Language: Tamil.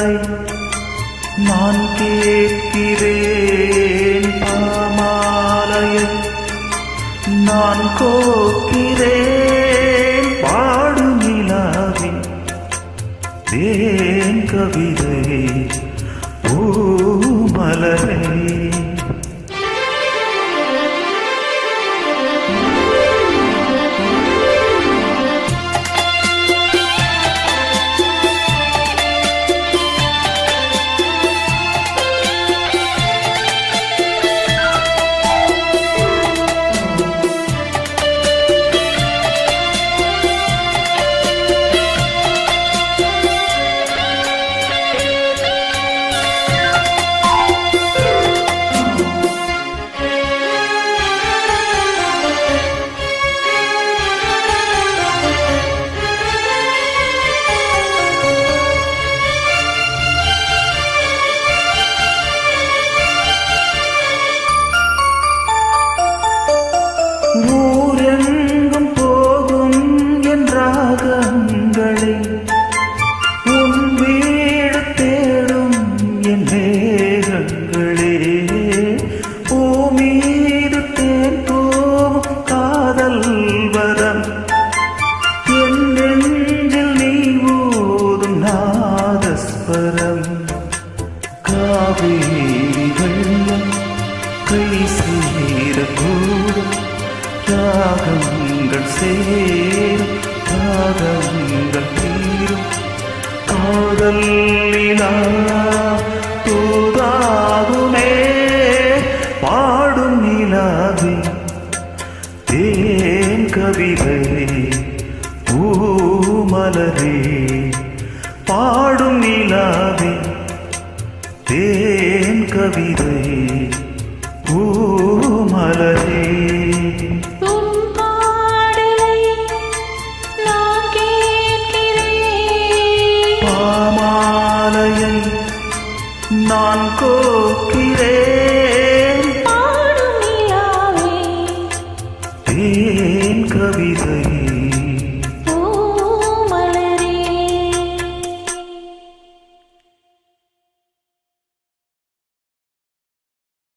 பாடலை நான் கேட்கிறேன் பாமாலையை நான் கோக்கிறேன் பாடும் நிலாவின் தேன் கவிதை மேகங்களே பூமீது தேன் தோவும் காதல் வரம். என் நெஞ்சில் நீ ஓதும் நாதஸ்வரம். காவேரி வெள்ளம் கை சேரக்கூடும் ராகங்கள் சேரும் ராகங்கள் தீரும். காதல் நிலா பாடும் நிலாவே தேன் கவிதை பூமலரே. பாடும் நிலாவே தேன் கவிதை பூமலரே. நான் கோக்கிறேன். தேன் கவிதை